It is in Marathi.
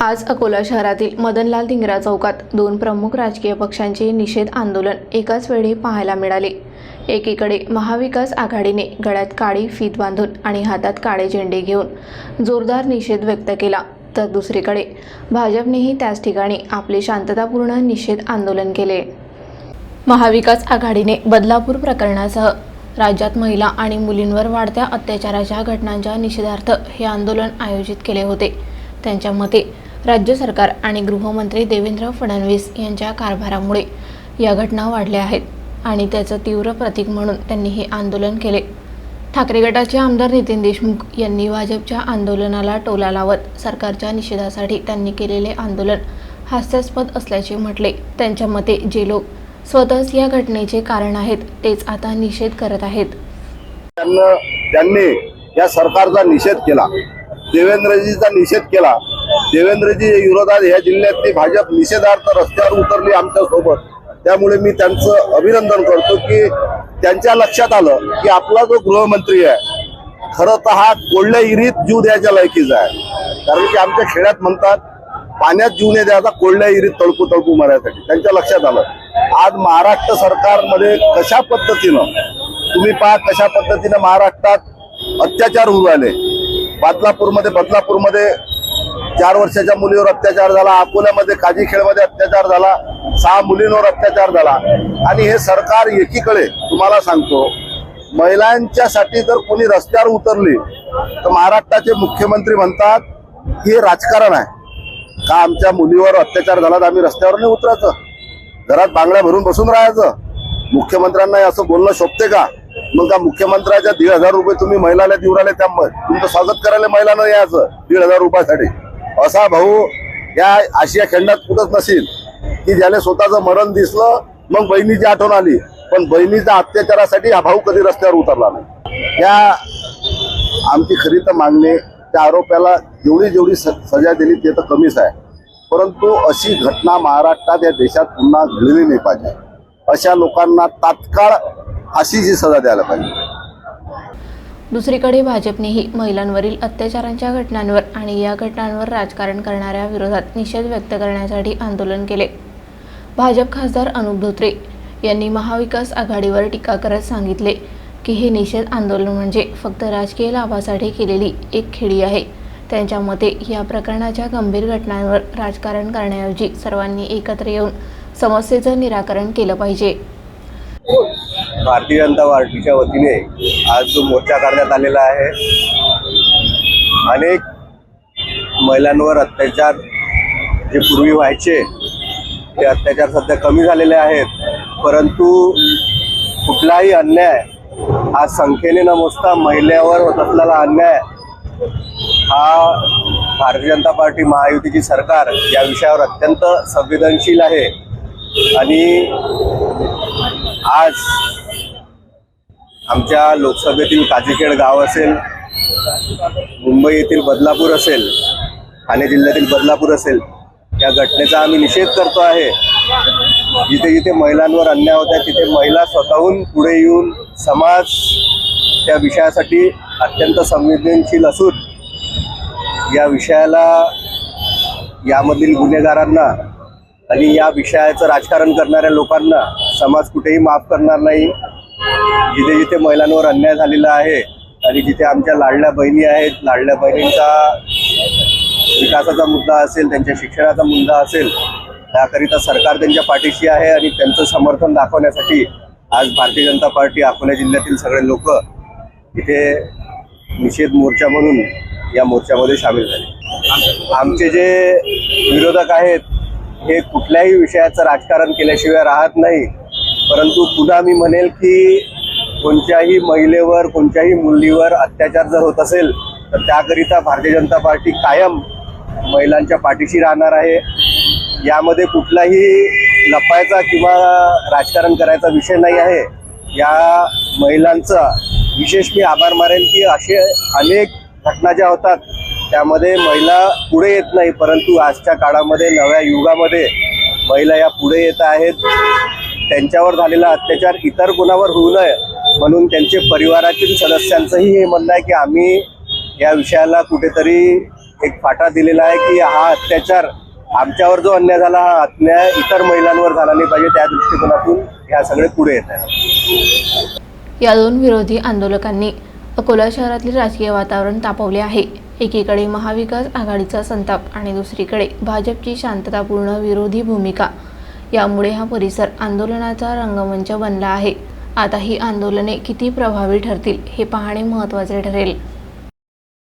आज अकोला शहरातील मदनलाल धिंगरा चौकात दोन प्रमुख राजकीय पक्षांचे निषेध आंदोलन एकाच वेळी पाहायला मिळाले. एकीकडे महाविकास आघाडीने गळ्यात काळी फीत बांधून आणि हातात काळे झेंडे घेऊन जोरदार निषेध व्यक्त केला तर दुसरीकडे भाजपनेही त्याच ठिकाणी आपले शांततापूर्ण निषेध आंदोलन केले. महाविकास आघाडीने बदलापूर प्रकरणासह राज्यात महिला आणि मुलींवर वाढत्या अत्याचाराच्या घटनांच्या निषेधार्थ हे आंदोलन आयोजित केले होते. त्यांच्या मते राज्य सरकार आणि गृहमंत्री देवेंद्र फडणवीस यांच्या कारभारामुळे या घटना वाढल्या आहेत आणि त्याचं तीव्र प्रतीक म्हणून त्यांनी हे आंदोलन केले. ठाकरे गटाचे आमदार नितीन देशमुख यांनी भाजपच्या आंदोलनाला टोला लावत सरकारच्या निषेधासाठी त्यांनी केलेले आंदोलन हास्यास्पद असल्याचे म्हटले. त्यांच्या मते जे लोक स्वतःच या घटनेचे कारण आहेत तेच आता निषेध करत आहेत. त्यांनी या सरकारचा निषेध केला. देवेंद्रजीचा निषेध केला. देवेंद्रजी विरोधात ह्या जिल्ह्यातली भाजप निषेधार्थ रस्त्यावर उतरली आमच्यासोबत. त्यामुळे मी त्यांचं अभिनंदन करतो की त्यांच्या लक्षात आलं की आपला जो गृहमंत्री आहे खरं तर हा कोल्ह्या इरीत जीव द्यायच्या लायकीचा आहे. कारण की आमच्या खेड्यात म्हणतात पाण्यात जीव नाही द्यायचा कोल्ह्या इरीत तळकू तळकू मारायसाठी. त्यांच्या लक्षात आलं. आज महाराष्ट्र सरकारमध्ये कशा पद्धतीनं तुम्ही पहा कशा पद्धतीनं महाराष्ट्रात अत्याचार होऊ राहिले. बदलापूरमध्ये बदलापूरमध्ये चार वर्षाच्या मुलीवर अत्याचार झाला अकोल्यामध्ये काजीखेडमध्ये अत्याचार झाला सहा मुलींवर अत्याचार झाला. आणि हे सरकार एकीकडे तुम्हाला सांगतो महिलांच्यासाठी जर कोणी रस्त्यावर उतरली तर महाराष्ट्राचे मुख्यमंत्री म्हणतात की हे राजकारण आहे. का आमच्या मुलीवर अत्याचार झाला तर आम्ही रस्त्यावर नाही उतरायचं? घरात बांगड्या भरून बसून राहायचं? मुख्यमंत्र्यांना असं बोलणं शोभते का? मग का मुख्यमंत्र्याच्या दीड हजार रुपये तुम्ही महिलाला देऊ राहिले त्या तुमचं स्वागत करायला महिलांना यायचं दीड हजार रुपयासाठी. असा भाऊ या आशिया खंडात कुठंच नसेल. की ज्याने स्वतःचं मरण दिसलं मग बहिणीची आठवण आली. पण बहिणीच्या अत्याचारासाठी हा भाऊ कधी रस्त्यावर उतरला नाही. या आमची खरी तर मागणी त्या आरोप्याला जेवढी जेवढी स- सजा दिली ते तर कमीच आहे. परंतु अशी घटना महाराष्ट्रात या देशात पुन्हा घडली नाही पाहिजे. अशा लोकांना तात्काळ फाशीची सजा द्यायला पाहिजे. दुसरीकडे भाजपनेही महिलांवरील अत्याचारांच्या घटनांवर आणि या घटनांवर राजकारण करणाऱ्या विरोधात निषेध व्यक्त करण्यासाठी आंदोलन केले. भाजप खासदार अनुप धोत्रे यांनी महाविकास आघाडीवर टीका करत सांगितले की हे निषेध आंदोलन म्हणजे फक्त राजकीय लाभासाठी केलेली एक खेळी आहे. त्यांच्या मते या प्रकरणाच्या गंभीर घटनांवर राजकारण करण्याऐवजी सर्वांनी एकत्र येऊन समस्येचं निराकरण केलं पाहिजे. भारतीय जनता पार्टीच्या वतीने आज जो मोर्चा करण्यात आलेला आहे अनेक महिलांवर अत्याचार जे पूर्वी व्हायचे ते अत्याचार सध्या कमी झालेले आहेत. परंतु कुठलाही अन्याय हा संख्येने न मोजता महिलेवर होत असलेला अन्याय हा भारतीय जनता पार्टी महायुतीची सरकार या विषयावर अत्यंत संवेदनशील आहे. आणि आज आमच्या लोकसभेतील काजीखेड गाव असेल मुंबई येथील बदलापूर असेल ठाणे जिल्ह्यातील बदलापूर असेल या घटनेचा आम्ही निषेध करतो आहे. जिथे जिथे महिलांवर अन्याय होत आहे तिथे महिला स्वतःहून पुढे येऊन समाज त्या विषयासाठी अत्यंत संवेदनशील असून या विषयाला यामधील गुन्हेगारांना आणि या विषयाचं राजकारण करणाऱ्या लोकांना समाज कुठेही माफ करणार नाही. जिथे जिथे महिलांवर अन्याय झालेला आहे आणि जिथे आमच्या लाडल्या बहिणी आहेत लाडल्या बहिणींचा विकासाचा मुद्दा असेल त्यांच्या शिक्षणाचा मुद्दा असेल त्याकरिता सरकार त्यांच्या पाठीशी आहे आणि त्यांचं समर्थन दाखवण्यासाठी आज भारतीय जनता पार्टी अकोला जिल्ह्यातील सगळे लोक इथे निषेध मोर्चा म्हणून या मोर्चामध्ये सामील झाले. आमचे जे विरोधक आहेत हे कुठल्याही विषयाचं राजकारण केल्याशिवाय राहत नाही. परंतु पुन्हा मी म्हणेल की कोणत्याही महिलेवर कोणत्याही मुलीवर अत्याचार जर होत असेल तर त्याकरिता भारतीय जनता पार्टी कायम महिलांच्या पाठीशी राहणार आहे. यामध्ये कुठलाही लपायचा किंवा राजकारण करायचा विषय नाही आहे. या महिलांचा विशेष मी आभार मारेन की असे अनेक घटना ज्या होतात त्यामध्ये महिला पुढे येत नाही परंतु आजच्या काळामध्ये नव्या युगामध्ये महिला या पुढे येत आहेत. त्यांच्यावर झालेला अत्याचार इतर कोणावर होऊ नये म्हणून त्यांचे परिवारातील सदस्यांचंही हे म्हणणं आहे की आम्ही या विषयाला कुठेतरी एक फाटा दिलेला आहे की हा अत्याचार आमच्यावर जो अन्याय झाला हा अन्याय इतर महिलांवर झाला नाही पाहिजे त्या दृष्टिकोनातून ह्या सगळे पुढे येत आहेत. या दोन विरोधी आंदोलकांनी अकोला शहरातील राजकीय वातावरण तापवले आहे. एकीकडे महाविकास आघाडीचा संताप आणि दुसरीकडे भाजपची शांततापूर्ण विरोधी भूमिका. यामुळे हा परिसर आंदोलनाचा रंगमंच बनला आहे. आता ही आंदोलने किती प्रभावी ठरतील हे पाहणे महत्त्वाचे ठरेल.